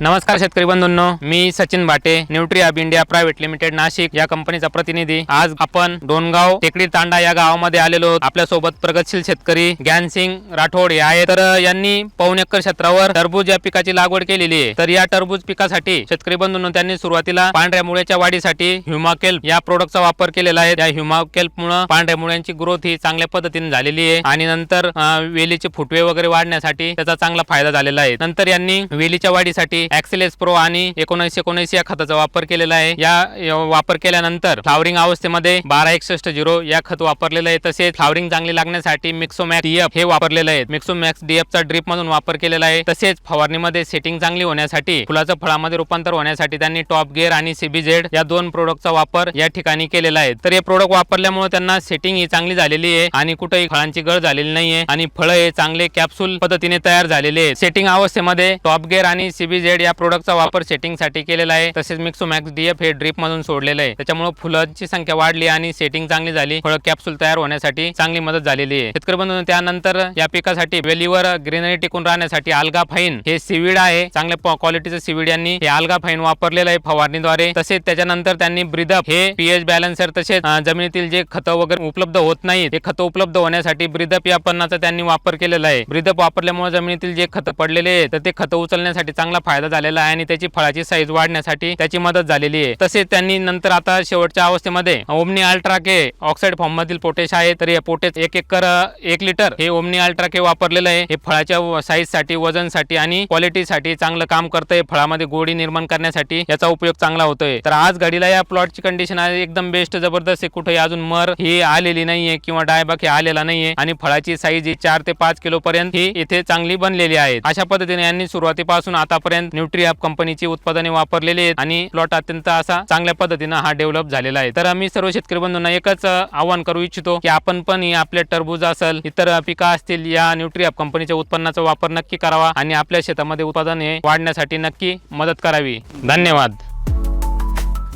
नमस्कार शेतकरी बंधूंनो मी सचिन भाटे न्यूट्री अब इंडिया प्रायव्हेट लिमिटेड नाशिक या कंपनीचा प्रतिनिधी. आज आपण डोनगाव टेकडी तांडा या गावामध्ये आलेलो आपल्यासोबत प्रगतशील शेतकरी ज्ञानसिंग राठोड हे आहे तर यांनी पाऊन एकर क्षेत्रावर टरबूज या पिकाची लागवड केलेली आहे. तर या टरबूज पिकासाठी शेतकरी बंधूंनो त्यांनी सुरुवातीला पांढऱ्या मुळ्याच्या वाढीसाठी ह्युमाकेल्प या प्रोडक्टचा वापर केलेला आहे. त्या ह्युमाकेल्प मुळे पांढऱ्या मुळ्यांची ग्रोथ ही चांगल्या पद्धतीने झालेली आहे. आणि नंतर वेलीचे फुटवे वगैरे वाढण्यासाठी त्याचा चांगला फायदा झालेला आहे. नंतर यांनी वेलीच्या वाढीसाठी ऍक्सेलेस प्रो आणि एकोणीसशे एकोणऐंशी या खताचा वापर केलेला आहे. या वापर केल्यानंतर फ्लावरिंग अवस्थेमध्ये बारा एकसष्ट झिरो या खत वापरलेलं आहे. तसेच फ्लावरिंग चांगली लागण्यासाठी मिक्सोमॅक्स डीएफ हे वापरलेलं आहे. मिक्सोमॅक्स डीएफ चा ड्रिप मधून वापर केलेला आहे. तसेच फवारणीमध्ये सेटिंग चांगली होण्यासाठी फुलाचं फळामध्ये रूपांतर होण्यासाठी त्यांनी टॉप गेअर आणि सीबीझेड या दोन प्रोडक्टचा वापर या ठिकाणी केलेला आहे. तर हे प्रोडक्ट वापरल्यामुळे त्यांना सेटिंग ही चांगली झालेली आहे आणि कुठेही फळांची गळ झालेली नाहीये आणि फळ हे चांगले कॅप्सूल पद्धतीने तयार झालेले आहे सेटिंग अवस्थेमध्ये टॉप गेअर आणि सीबीझेड या प्रोडक्टचा वापर सेटिंगसाठी केलेला आहे. तसेच मिक्सोमॅक्स डीएफ हे ड्रिप मधून सोडलेलं आहे. त्याच्यामुळे फुलांची संख्या वाढली आणि सेटिंग चांगली झाली. फळ कॅप्सूल तयार होण्यासाठी चांगली मदत झालेली आहे. शेतकरी बंधू त्यानंतर या पिकासाठी वेलीवर ग्रीनरी टिकून राहण्यासाठी आल्गा फाईन हे सिविड आहे. चांगल्या क्वालिटीचं सिविड यांनी हे आल्गा फाईन वापरलेलं आहे फवारणीद्वारे. तसेच त्याच्यानंतर त्यांनी ब्रिदअप हे पीएच बॅलन्सर तसेच जमिनीतील जे खतं वगैरे उपलब्ध होत नाहीत हे खतं उपलब्ध होण्यासाठी ब्रिदअप या पन्नाचा त्यांनी वापर केलेला आहे. ब्रिदअप वापरल्यामुळे जमिनीतील जे खतं पडलेले आहे तर ते खतं उचलण्यासाठी चांगला फायदा झालेला आहे आणि त्याची फळाची साईज वाढण्यासाठी त्याची मदत झालेली आहे. तसेच त्यांनी नंतर आता शेवटच्या अवस्थेमध्ये ओमनी अल्ट्रा के ऑक्साईड फॉर्म मधील पोटेश आहे. तर या पोटेश एक एकर एक लिटर हे ओमनी अल्ट्रा के वापरलेलं आहे. हे फळाच्या साईजसाठी वजनसाठी आणि क्वालिटी साठी चांगलं काम करतंय फळामध्ये गोडी निर्माण करण्यासाठी याचा उपयोग चांगला होतोय. तर आज गाडीला या प्लॉटची कंडिशन आहे. एकदम बेस्ट जबरदस्त आहे. कुठे अजून मर ही आलेली नाहीये किंवा डायबाक हे आलेला नाहीये आणि फळाची साईज ही चार ते पाच किलो पर्यंत ही इथे चांगली बनलेली आहे. अशा पद्धतीने यांनी सुरुवातीपासून आतापर्यंत न्यूट्री ॲप कंपनीची उत्पादने वापरलेली आहेत आणि प्लॉट अत्यंत असा चांगल्या पद्धतीनं हा डेव्हलप झालेला आहे. तर आम्ही सर्व शेतकरी बंधूंना एकच आवाहन करू इच्छितो की आपण पण आपले आपल्या टरबूज असेल इतर पिकं असतील या न्यूट्री ॲप कंपनीच्या उत्पन्नाचा वापर नक्की करावा आणि आपल्या शेतामध्ये उत्पादन हे वाढण्यासाठी नक्की मदत करावी. धन्यवाद.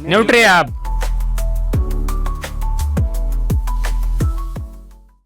Nutri app